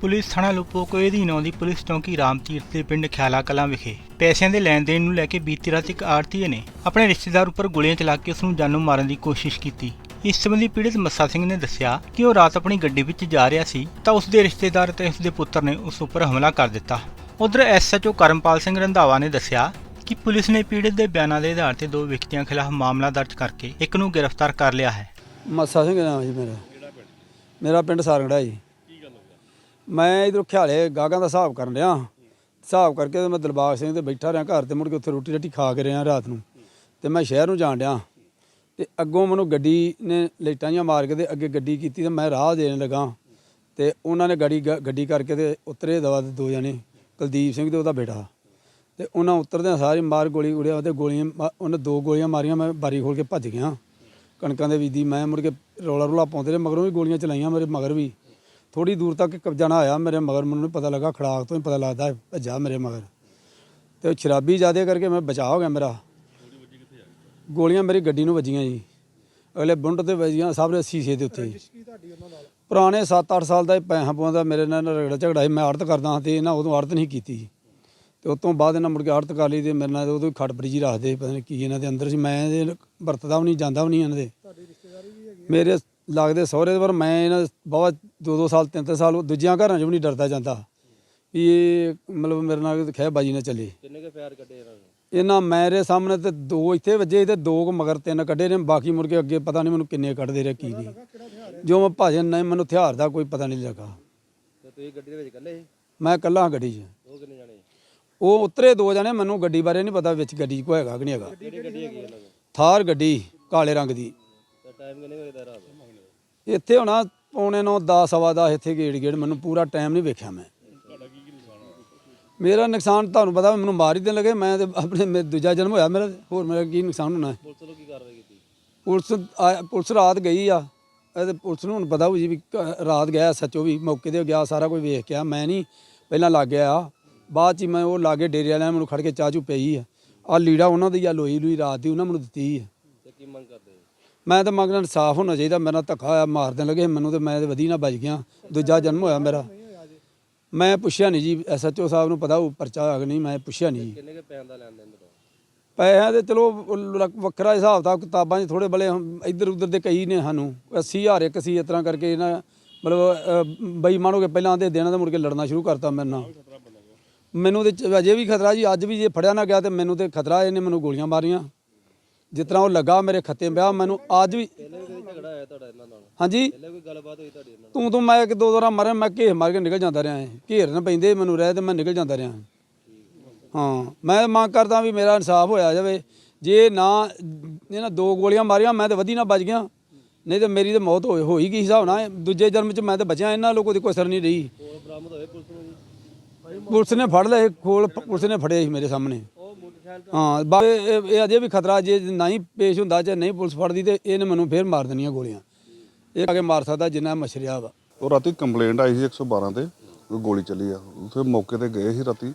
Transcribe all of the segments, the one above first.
Police ਥਾਣਾ ਲੁਪੋਕੋਏ ਅਧੀਨ ਆਉਂਦੀ ਪੁਲਿਸ ਚੌਂਕੀ ਰਾਮਤੀਰਥ ਦੇ ਪਿੰਡ ਖਿਆਲਾ ਕਲਾਂ ਵਿਖੇ ਪੈਸਿਆਂ ਦੇ ਲੈਣ ਦੇਣ ਨੂੰ ਲੈ ਕੇ ਬੀਤੀ ਰਾਤ ਇੱਕ ਆੜਤੀਏ ਨੇ ਆਪਣੇ ਰਿਸ਼ਤੇਦਾਰ ਉੱਪਰ ਗੋਲੀਆਂ ਚਲਾ ਕੇ ਉਸ ਨੂੰ ਜਾਨੋਂ ਮਾਰਨ ਦੀ ਕੋਸ਼ਿਸ਼ ਕੀਤੀ। ਇਸ ਸੰਬੰਧੀ ਪੀੜਤ ਮੱਸਾ ਸਿੰਘ ਨੇ ਦੱਸਿਆ ਕਿ ਉਹ ਰਾਤ ਆਪਣੀ ਗੱਡੀ ਵਿੱਚ ਜਾ ਰਿਹਾ ਸੀ ਤਾਂ ਉਸ ਦੇ ਰਿਸ਼ਤੇਦਾਰ ਅਤੇ ਉਸ ਦੇ ਪੁੱਤਰ ਨੇ ਉਸ ਉੱਪਰ ਹਮਲਾ ਕਰ ਦਿੱਤਾ। ਉਧਰ ਐਸਐਚਓ ਕਰਮਪਾਲ ਸਿੰਘ ਰੰਧਾਵਾ ਨੇ ਦੱਸਿਆ ਕਿ ਪੁਲਿਸ ਨੇ ਪੀੜਤ ਦੇ ਬਿਆਨਾਂ ਦੇ ਆਧਾਰ ਤੇ ਦੋ ਵਿਅਕਤੀਆਂ ਖਿਲਾਫ ਮਾਮਲਾ ਦਰਜ ਕਰਕੇ ਇੱਕ ਨੂੰ ਗ੍ਰਿਫਤਾਰ ਕਰ ਲਿਆ ਹੈ। ਮੱਸਾ ਸਿੰਘ ਨਾਮ ਜੀ ਮੇਰਾ। ਮੇਰਾ ਪਿੰਡ ਸਾਰੰਗੜਾ ਜੀ। ਮੈਂ ਇਧਰ ਖਿਆਲੇ ਗਾਗਾਂ ਦਾ ਹਿਸਾਬ ਕਰਨ ਰਿਹਾ ਹਿਸਾਬ ਕਰਕੇ ਮੈਂ ਦਿਲਬਾਗ ਸਿੰਘ ਤੇ ਬੈਠਾ ਰਿਹਾ ਘਰ ਤੇ, ਮੁੜ ਕੇ ਉੱਥੇ ਰੋਟੀ ਰੱਟੀ ਖਾ ਕੇ ਰਿਹਾ ਰਾਤ ਨੂੰ। ਤੇ ਮੈਂ ਸ਼ਹਿਰ ਨੂੰ ਜਾਣ ਡਿਆ। ਤੇ ਅੱਗੋਂ ਮੈਨੂੰ ਗੱਡੀ ਨੇ ਲਾਈਟਾਂ ਜਿਹੀਆਂ ਮਾਰ ਕੇ ਤੇ ਅੱਗੇ ਗੱਡੀ ਕੀਤੀ ਤੇ ਮੈਂ ਰਾਹ ਦੇਣ ਲੱਗਾ। ਤੇ ਉਹਨਾਂ ਨੇ ਗੱਡੀ ਗੱਡੀ ਕਰਕੇ ਤੇ ਉਤਰੇ ਦਵਾ ਦੇ ਦੋ ਜਣੇ, ਕੁਲਦੀਪ ਸਿੰਘ ਤੇ ਉਹਦਾ ਬੇਟਾ। ਤੇ ਉਹਨਾਂ ਉਤਰਦਿਆਂ ਸਾਰੀ ਮਾਰ ਗੋਲੀ ਉੜਿਆ ਤੇ ਗੋਲੀਆਂ ਮਾ- ਉਹਨੇ ਦੋ ਗੋਲੀਆਂ ਮਾਰੀਆਂ, ਮੈਂ ਬਾਰੀ ਖੋਲ ਕੇ ਭੱਜ ਗਿਆ। ਕਣਕਾਂ ਦੇ ਬੀਜੀ ਮੈਂ ਮੁੜ ਕੇ ਰੌਲਾ ਰੌਲਾ ਪਾਉਂਦੇ ਰਹੇ, ਮਗਰੋਂ ਵੀ ਗੋਲੀਆਂ ਚਲਾਈਆਂ ਮੇਰੇ ਮਗਰ ਵੀ। ਥੋੜੀ ਦੂਰ ਤੱਕ ਇੱਕ ਜਣਾ ਆਇਆ ਮੇਰੇ ਮਗਰ ਮੈਨੂੰ ਨਹੀਂ ਪਤਾ ਲੱਗਾ ਖੜਾਕ ਤੋਂ ਹੀ ਪਤਾ ਲੱਗਦਾ ਹੈ, ਭੱਜਾ ਮੇਰੇ ਮਗਰ। ਤੇ ਉਹ ਸ਼ਰਾਬੀ ਜ਼ਿਆਦੇ ਕਰਕੇ ਮੈਂ ਬਚਾਅ ਹੋ ਗਿਆ ਮੇਰਾ। ਗੋਲੀਆਂ ਮੇਰੀ ਗੱਡੀ ਨੂੰ ਵੱਜੀਆਂ ਜੀ। ਅਗਲੇ ਬੁੰਡ ਤੇ ਵੱਜੀਆਂ ਸਭ ਦੇ ਸ਼ੀਸ਼ੇ ਦੇ ਉੱਤੇ ਪੁਰਾਣੇ 7-8 ਸਾਲ ਦਾ ਪੈਸਾ ਪਵਾਉਂਦਾ ਮੇਰੇ ਨਾਲ ਰਗੜਾ ਝਗੜਾ ਸੀ ਮੈਂ ਆੜਤ ਕਰਦਾ ਹਾਂ ਤੇ ਇਹਨਾਂ ਉਦੋਂ ਆੜਤ ਨਹੀਂ ਕੀਤੀ ਤੇ ਉਸ ਤੋਂ ਬਾਅਦ ਇਹਨਾਂ ਮੁੜ ਕੇ ਆੜਤ ਕਰ ਲਈ ਤੇ ਮੇਰੇ ਨਾਲ ਉਦੋਂ ਖੜ ਬਰੀਜੀ ਰੱਖਦੇ ਪਤਾ ਨਹੀਂ ਕੀ ਇਹਨਾਂ ਦੇ ਅੰਦਰ ਸੀ। ਮੈਂ ਵਰਤਦਾ ਵੀ ਨਹੀਂ ਜਾਂਦਾ ਵੀ ਨਹੀਂ ਇਹਨਾਂ ਦੇ। ਮੇਰੇ ਲੱਗਦੇ ਸਹੁਰੇ ਪਰ ਮੈਂ ਇਹਨਾਂ ਬਹੁਤ ਦੋ ਦੋ ਸਾਲ ਤਿੰਨ ਤਿੰਨ ਸਾਲ ਦੂਜਿਆਂ ਘਰਾਂ 'ਚ ਵੀ ਨਹੀਂ ਡਰਦਾ ਜਾਂਦਾ। ਵੀ ਇਹ ਮਤਲਬ ਮੇਰੇ ਨਾਲ ਖਹਿ ਬਾਜੀ ਨਾ ਚੱਲੇ। ਕਿੰਨੇ ਕੇ ਪਿਆਰ ਕੱਢੇ ਇਹਨਾਂ ਨੇ? ਇਹਨਾਂ ਮੇਰੇ ਸਾਹਮਣੇ ਤੇ ਦੋ ਇੱਥੇ ਵੱਜੇ ਤੇ ਦੋ ਕੁ ਮਗਰ ਤਿੰਨ ਕੱਢੇ ਨੇ ਬਾਕੀ ਮੁੜ ਕੇ ਅੱਗੇ ਪਤਾ ਨਹੀਂ ਮੈਨੂੰ ਕਿੰਨੇ ਕੱਢਦੇ ਰਹੇ ਕੀ ਨਹੀਂ। ਜੋ ਮੈਂ ਭਾਜਨ ਨਹੀਂ ਮੈਨੂੰ ਹਥਿਆਰ ਦਾ ਕੋਈ ਪਤਾ ਨਹੀਂ ਲੱਗਾ। ਤੇ ਤੁਸੀਂ ਗੱਡੀ ਦੇ ਵਿੱਚ ਇਕੱਲੇ ਸੀ? ਮੈਂ ਇਕੱਲਾ ਹਾਂ ਗੱਡੀ 'ਚ। ਉਹ ਕਿੰਨੇ ਜਾਣੇ ਉਹ ਉਤਰੇ ਦੋ ਜਣੇ ਮੈਨੂੰ ਗੱਡੀ ਬਾਰੇ ਨਹੀਂ ਪਤਾ ਵਿੱਚ ਗੱਡੀ ਕੋਈ ਹੈਗਾ ਕਿ ਨਹੀਂ ਹੈਗਾ। ਕਿਹੜੀ ਗੱਡੀ ਹੈਗੀ ਇਹਨਾਂ ਕੋਲ ਥਾਰ ਗੱਡੀ ਕਾਲੇ ਰੰਗ ਦੀ। ਤੇ ਟਾਈਮ ਕਿੰਨੇ ਵਜੇ ਦਾ ਰਾਤ ਇੱਥੇ ਹੋਣਾ ਪੌਣੇ ਨੌ 10 ਸਵਾ ਦਸ ਇੱਥੇ ਗੇੜ ਗੇੜ ਮੈਨੂੰ ਪੂਰਾ ਟਾਈਮ ਨਹੀਂ ਵੇਖਿਆ ਮੈਂ। ਮੇਰਾ ਨੁਕਸਾਨ ਤੁਹਾਨੂੰ ਪਤਾ ਮੈਨੂੰ ਮਾਰ ਹੀ ਦੇਣ ਲੱਗੇ ਮੈਂ ਤੇ ਆਪਣੇ ਮੇ- ਦੂਜਾ ਜਨਮ ਹੋਇਆ ਮੇਰਾ ਹੋਰ ਮੇਰਾ ਕੀ ਨੁਕਸਾਨ ਹੋਣਾ? ਹੈ? ਪੁਲਿਸ ਵੱਲੋਂ ਕੀ ਕਾਰਵਾਈ ਕੀਤੀ? ਪੁਲਿਸ ਪੁਲਿਸ ਰਾਤ ਗਈ ਆ ਇਹਦੇ ਪੁਲਿਸ ਨੂੰ ਹੁਣ ਪਤਾ ਹੋਊ ਜੀ ਵੀ ਰਾਤ ਗਿਆ ਸੱਚੋ ਵੀ ਮੌਕੇ ਤੇ ਗਿਆ ਸਾਰਾ ਕੁਝ ਵੇਖ ਕੇ ਮੈਂ ਨਹੀਂ ਪਹਿਲਾਂ ਲੱਗ ਗਿਆ ਬਾਅਦ ਚ ਹੀ ਮੈਂ ਉਹ ਲਾਗੇ ਡੇਰੇ ਵਾਲਿਆਂ ਨੇ ਮੈਨੂੰ ਖੜ ਕੇ ਚਾਹ ਚੂ ਪਈ ਆ। ਆ ਲੀੜਾ ਉਹਨਾਂ ਦੀ ਆ ਲੋਈ ਲੂਈ ਰਾਤ ਦੀ ਉਹਨਾਂ ਮੈਨੂੰ ਦਿੱਤੀ ਆ ਤੇ ਕੀ ਮੰਗ ਕਰਦੇ ਮੈਂ ਤਾਂ ਮੰਗਣਾ ਇਨਸਾਫ ਹੋਣਾ ਚਾਹੀਦਾ ਮੇਰਾ ਧੱਕਾ ਹੋਇਆ ਮਾਰ ਦੇਣ ਲੱਗੇ ਮੈਨੂੰ ਤੇ ਮੈਂ ਤੇ ਵਧੀ ਨਾ ਬਚ ਗਿਆ ਦੂਜਾ ਜਨਮ ਹੋਇਆ ਮੇਰਾ। ਮੈਂ ਪੁੱਛਿਆ ਨਹੀਂ ਜੀ ਐਸਐਚਓ ਸਾਹਿਬ ਨੂੰ ਪਤਾ ਉਹ ਪਰਚਾ ਹੋਇਆ ਕਿ ਨਹੀਂ ਮੈਂ ਪੁੱਛਿਆ ਨਹੀਂ ਜੀ। ਕਿੰਨੇ ਕੇ ਪੈਣ ਦਾ ਲੈਣ ਦੇਣ ਦਾ? ਪੈਸਿਆਂ ਦੇ ਚਲੋ ਵੱਖਰਾ ਹਿਸਾਬ ਤਾਂ ਕਿਤਾਬਾਂ 'ਚ ਥੋੜੇ ਬਲੇ ਇੱਧਰ ਉੱਧਰ ਦੇ ਕਈ ਨੇ ਸਾਨੂੰ 80000 ਇੱਕ ਸੀ ਇਸ ਤਰ੍ਹਾਂ ਕਰਕੇ ਇਹਨਾਂ ਮਤਲਬ ਬੇਈਮਾਨ ਕੇ ਪਹਿਲਾਂ ਆਂਦੇ ਦੇਣਾ ਤੇ ਮੁੜ ਕੇ ਲੜਨਾ ਸ਼ੁਰੂ ਕਰਤਾ ਮੇਰੇ ਨਾਲ। ਮੈਨੂੰ ਤੇ ਅਜੇ ਵੀ ਖਤਰਾ ਜੀ ਅੱਜ ਵੀ ਜੇ ਫੜਿਆ ਨਾ ਗਿਆ ਤੇ ਮੈਨੂੰ ਤੇ ਖਤਰਾ ਇਹਨੇ ਮੈਨੂੰ ਗੋਲੀਆਂ ਮਾਰੀਆਂ। ਜਿਸ ਤਰ੍ਹਾਂ ਉਹ ਲੱਗਾ ਮੇਰੇ ਖੱਤੇ ਪਿਆ ਮੈਨੂੰ ਅੱਜ ਵੀ ਹਾਂਜੀ? ਤੂੰ ਤੂੰ ਮੈਂ ਇੱਕ ਦੋ ਦੋ ਰਾਂ ਮਰਾਂ ਮੈਂ ਘੇਰ ਮਾਰ ਕੇ ਨਿਕਲ ਜਾਂਦਾ ਰਿਹਾ ਘੇਰ ਨਾ ਪੈਂਦੇ ਮੈਨੂੰ ਰਹਿ ਤੇ ਮੈਂ ਨਿਕਲ ਜਾਂਦਾ ਰਿਹਾ। ਹਾਂ ਮੈਂ ਮੰਗ ਕਰਦਾ ਵੀ ਮੇਰਾ ਇਨਸਾਫ ਹੋਇਆ ਜਾਵੇ। ਜੇ ਨਾ ਇਹਨਾਂ ਦੋ ਗੋਲੀਆਂ ਮਾਰੀਆਂ ਮੈਂ ਤੇ ਵਧੀ ਨਾ ਬਚ ਗਿਆ। ਨਹੀਂ ਤੇ ਮੇਰੀ ਤੇ ਮੌਤ ਹੋਈ ਹੋਈ ਗਈ ਹਿਸਾਬ ਨਾਲ? ਦੂਜੇ ਜਨਮ ਚ ਮੈਂ ਤੇ ਬਚਿਆ ਇਹਨਾਂ ਲੋਕੋ ਦੀ ਕੋਈ ਅਸਰ ਨਹੀਂ ਰਹੀ। ਪੁਲਿਸ ਨੂੰ ਫੜ ਲਏ ਖੋਲ ਪੁਲਿਸ ਨੇ ਫੜੇ ਸੀ ਮੇਰੇ ਸਾਹਮਣੇ। ਹਾਂ ਬਾ- ਇਹ ਇਹ- ਇਹ ਅਜੇ ਵੀ ਖਤਰਾ ਜੇ ਨਹੀਂ ਪੇਸ਼ ਹੁੰਦਾ ਜੇ ਨਹੀਂ ਪੁਲਿਸ ਫੜਦੀ ਤੇ ਇਹਨੇ ਮੈਨੂੰ ਫੇਰ ਮਾਰ ਦੇਣੀਆਂ ਗੋਲੀਆਂ। ਇਹ ਆ ਕੇ ਮਾਰ ਸਕਦਾ ਜਿੰਨਾ ਮਛਰਿਆ ਵਾ। ਉਹ ਰਾਤੀ ਕੰਪਲੇਂਟ ਆਈ ਸੀ 112 ਤੇ ਕੋਈ ਗੋਲੀ ਚੱਲੀ ਆ। ਉੱਥੇ ਮੌਕੇ ਤੇ ਗਏ ਸੀ ਰਾਤੀ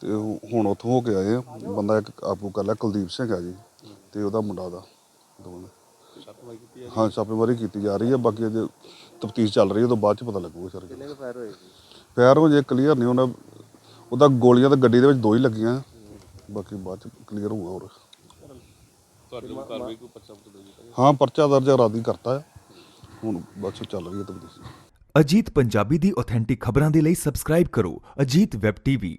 ਤੇ ਉਹ ਹੁਣ ਉੱਥੋਂ ਹੋ ਕੇ ਆਏ ਆ। ਬੰਦਾ ਇੱਕ ਆਪੂ ਕਰ ਲਿਆ ਕੁਲਦੀਪ ਸਿੰਘ ਆ ਜੀ ਤੇ ਉਹਦਾ ਮੁੰਡਾ ਦਾ ਦੋਵਾਂ। ਹਾਂ ਛਾਪੇਮਾਰੀ ਕੀਤੀ ਜਾ ਰਹੀ ਹੈ ਬਾਕੀ ਅਜੇ ਤਫਤੀਸ਼ ਚੱਲ ਰਹੀ ਹੈ ਉਹ ਤੋਂ ਬਾਅਦ ਚ ਪਤਾ ਲੱਗੂਗਾ ਸਰ ਕਿੰਨੇ ਕੇ ਫਾਇਰ ਹੋਏ ਸੀ? ਫਾਇਰ ਹੋ ਜੇ ਕਲੀਅਰ ਨਹੀਂ ਉਹਨਾਂ ਉਹਦਾ ਗੋਲੀਆਂ ਤਾਂ ਗੱਡੀ ਦੇ ਵਿੱਚ ਦੋ ਹੀ ਲੱਗੀਆਂ। ਬਾਕੀ ਬਾਅਦ ਚ ਕਲੀਅਰ ਹੋਊਗਾ ਹੋਰ। ਹਾਂ ਪਰਚਾ ਦਰਜ ਰਾਦੀ ਕਰਤਾ ਹੈ ਹੁਣ ਬਸ ਚੱਲ ਰਹੀ ਹੈ ਤਫਤੀਸ਼ ਅਜੀਤ ਪੰਜਾਬੀ ਦੀ ਆਥੈਂਟਿਕ ਖਬਰਾਂ ਦੇ ਲਈ ਸਬਸਕ੍ਰਾਈਬ ਕਰੋ ਅਜੀਤ ਵੈਬ ਟੀਵੀ।